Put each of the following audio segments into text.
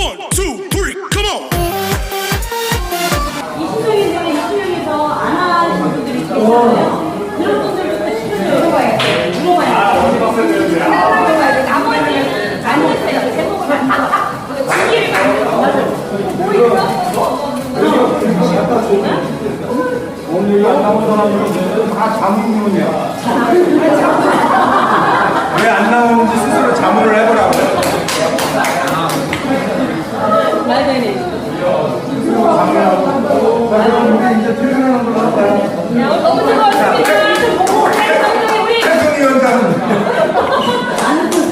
One, two, three, come on. 20명이 되면 20명에서 안 하시는 분들이 있잖아요. 그런 분들부터 시켜서 물어봐야 돼. 물어봐야 돼. 물어봐야 돼. 나머지 안 했어요. 제목을 다 준비를 만들어. 맞아. 뭐 있어? 오늘 안 나온 사람들은 다 자문문이야. 왜안 나오는지 스스로 자문을 해보라 너무 수고하셨습니다. 우리 행정위원장은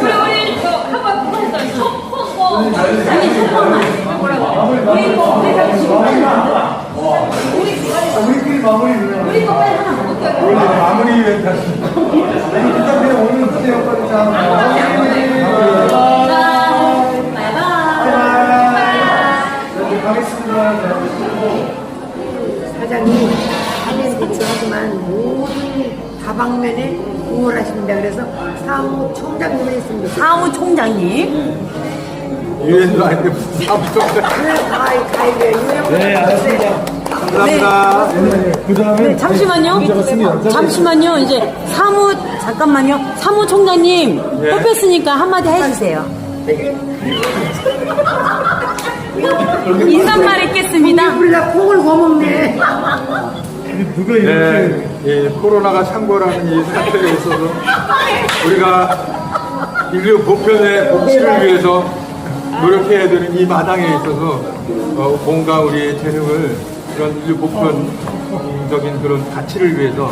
우리 우리 저 한번 보셨어요. 첫번거 아니 첫 번만 뭐라고? 우리 거 회사 지금 빨리 만들어. 우리 우리끼리 마무리 그냥. 우리 거 빨리 하나 어떻게? 우리 마무리 이벤트 하시죠. 일단 그냥 오늘 그때. 마무리. 여기 가겠습니다. 사장님 대처하지만 모든 다방면에 우월하십니다. 그래서 사무총장님을 했습니다. 사무총장님. 유엔도 아닌데 무슨 사부총장. 그 가이 가이드 유형 네 알았습니다. 감사합니다. 그 다음에 잠시만요. 잠시만요. 이제 사무 잠깐만요. 사무총장님 예. 뽑혔으니까 한마디 해주세요. 인사말 읽겠습니다. 우리가 콩을 거먹네. 누가 네, 이 코로나가 창궐하는 이 사태에 있어서 우리가 인류 보편의 복지를 위해서 노력해야 되는 이 마당에 있어서 어, 뭔가 우리 재능을 그런 인류 보편적인 그런 가치를 위해서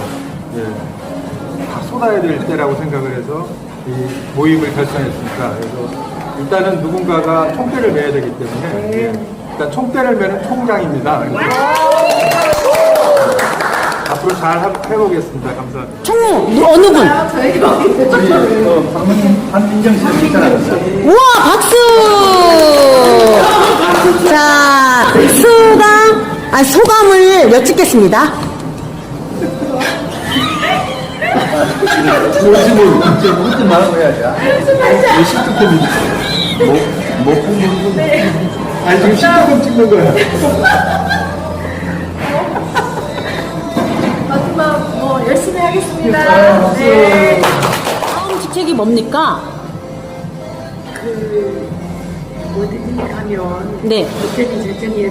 예, 다 쏟아야 될 때라고 생각을 해서 이 모임을 결성했습니다. 그래서 일단은 누군가가 총대를 매야 되기 때문에 예, 일단 총대를 매는 총장입니다. 앞으로 잘 해- 해보겠습니다. 감사합니다. 총무 어느 분? 방금 한민정 씨 추천하셨어요. 우와 박수! 자 수감 아 소감을 여쭙겠습니다. 그렇지 뭐 진짜 무슨 말을 해야지. 왜 시트콤이지? 뭐, 뭐 홍보도 아니 지금 시트콤 찍는 거야. 네. 다음 직책이 뭡니까? 그 어디든 가면 네 어쨌든 절정에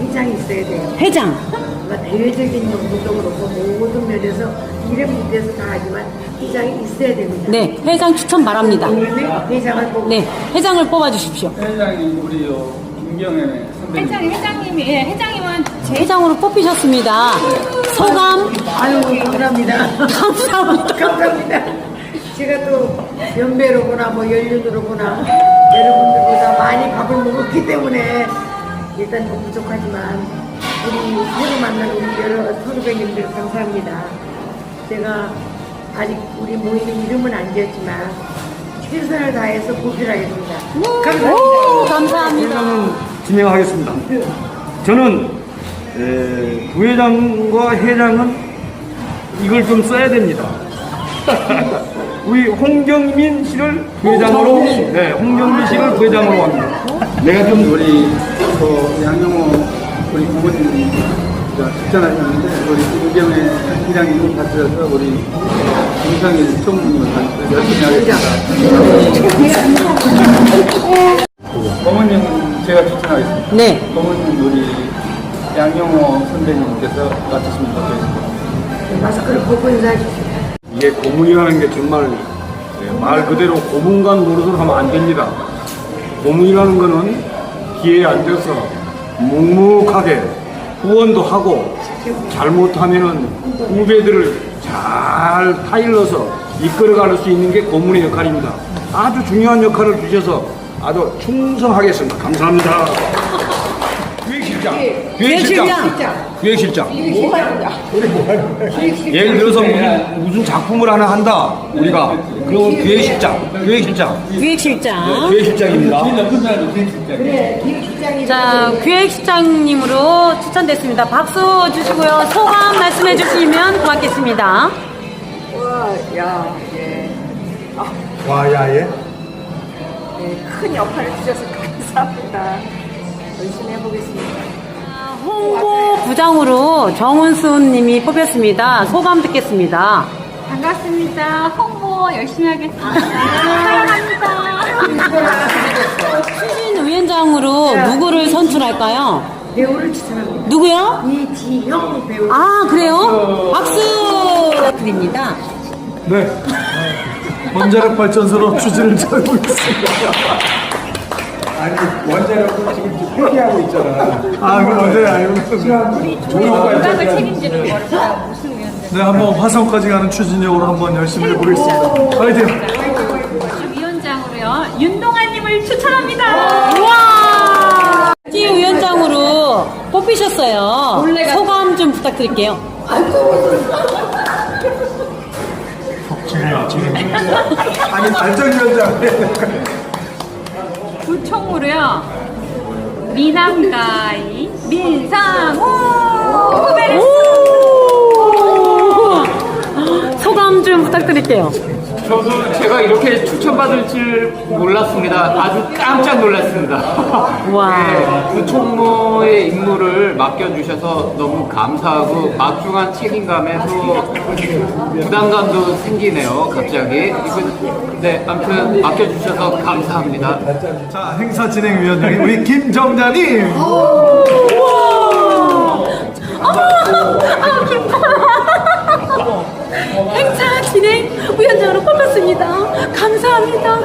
회장이 있어야 돼요. 회장. 뭔가 대외적인 용도도 그렇고 모든 면에서 이름 밑에서 다 하지만 회장이 있어야 됩니다. 네 회장 추천 바랍니다. 오늘 회장을 보고 네 회장을 뽑아주십시오. 회장이 우리 요 김경애 선배님 회장 회장님이 예, 회장 님은 제 회장으로 뽑히셨습니다. 소감 아유 감사합니다. 감사합니다. 감사합니다. 제가 또 연배로구나 뭐 연륜으로구나 여러분들보다 많이 밥을 먹었기 때문에 일단 뭐 부족하지만 우리 새로 만난 우리 여러 선후배님들 감사합니다. 제가 아직 우리 모이는 이름은 안 지었지만 최선을 다해서 보필하겠습니다. 감사합니다. 오 감사합니다. 진행하겠습니다. 저는 에, 부회장과 회장은 이걸 좀 써야 됩니다. 우리 홍경민 씨를 부회장으로, 네, 홍경민 씨를 부회장으로 합니다. 내가 좀 우리 그 양용호 우리 부모님이 직전하셨는데 우리 김경애 회장님 받들어서 우리 김상일 총무님 받들어서 열심히 하겠습니다. 어머님 제가 추천하겠습니다. 네 어머님 우리 양용호 선배님께서 맡으시면 좋겠습니다. 마스크를 벗고 인사해 주세요. 이게 고문이라는 게 정말 예, 말 그대로 고문간 노릇을 하면 안 됩니다. 고문이라는 거는 기회에 앉아서 묵묵하게 후원도 하고 잘못하면은 후배들을 잘 타일러서 이끌어갈 수 있는 게 고문의 역할입니다. 아주 중요한 역할을 주셔서 아주 충성하겠습니다. 감사합니다. 기획실장, 기획실장, 기획실장. 예를 들어서 무슨, 무슨 작품을 하나 한다 우리가 그러면 기획실장 기획실장 기획실장. 기획실장입니다 자 기획실장님으로 추천됐습니다. 박수 주시고요. 소감 말씀해 주시면 고맙겠습니다. 와, 야, 예. 와야 예. 예, 큰 역할을 주셔서 감사합니다. 열심히 해보겠습니다. 홍보 부장으로 정은순 님이 뽑혔습니다. 소감 듣겠습니다. 반갑습니다. 홍보 열심히 하겠습니다. 사랑합니다. 추진 위원장으로 누구를 선출할까요? 배우를 추천합니다. 누구요? 이지형 배우. 아, 그래요? 박수 드립니다. 네. 원자력 발전소로 추진을 잘하고 있습니다. 아니 원자력을 지금 폐기하고 있잖아. 아, 그 원자력 알고 건강을 책임지는 거를 제가 무슨 위원장? 네, 한번 화성까지 가는 추진력으로 한번 열심히 해보겠습니다. 파이팅! 위원장으로요. 윤동아님을 추천합니다. 우와! 티 위원장으로 뽑히셨어요. 소감 좀 부탁드릴게요. 아니, 발전위원장. 부총무로요. 미남가이 민상호 후배를 오! 소감 좀 부탁드릴게요. 저도 제가 이렇게 추천받을 줄 몰랐습니다. 아주 깜짝 놀랐습니다. 와. 네, 부총무의 임무를 맡겨주셔서 너무 감사하고 막중한 책임감에 또 부담감도 생기네요. 갑자기. 네, 아무튼 맡겨주셔서 감사합니다. 자, 행사 진행위원장이 우리 김정자님. 행사 감사합니다.